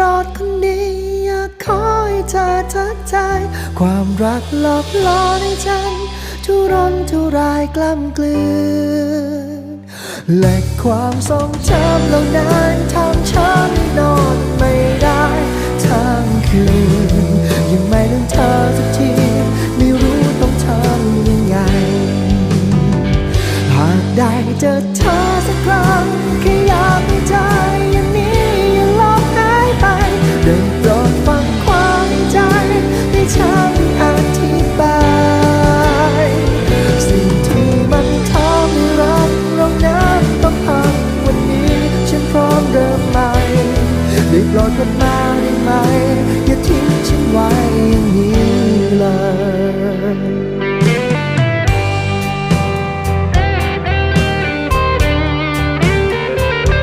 รอดคนนี้อยากขอให้เธอทักใจความรักหลอกล่อในฉัน ทุรนทุรายกล้ำกลืน และความทรงจำเหล่านั้นทำฉันนอนไม่ได้ทั้งคืน ยังไม่ลืมเธอสักทีไม่รู้ต้องทำยังไง หากได้เจอเธอสักครั้ง โอรดกลับมาได้ไหม อย่าทิ้งฉันไว้อย่างนี้เลย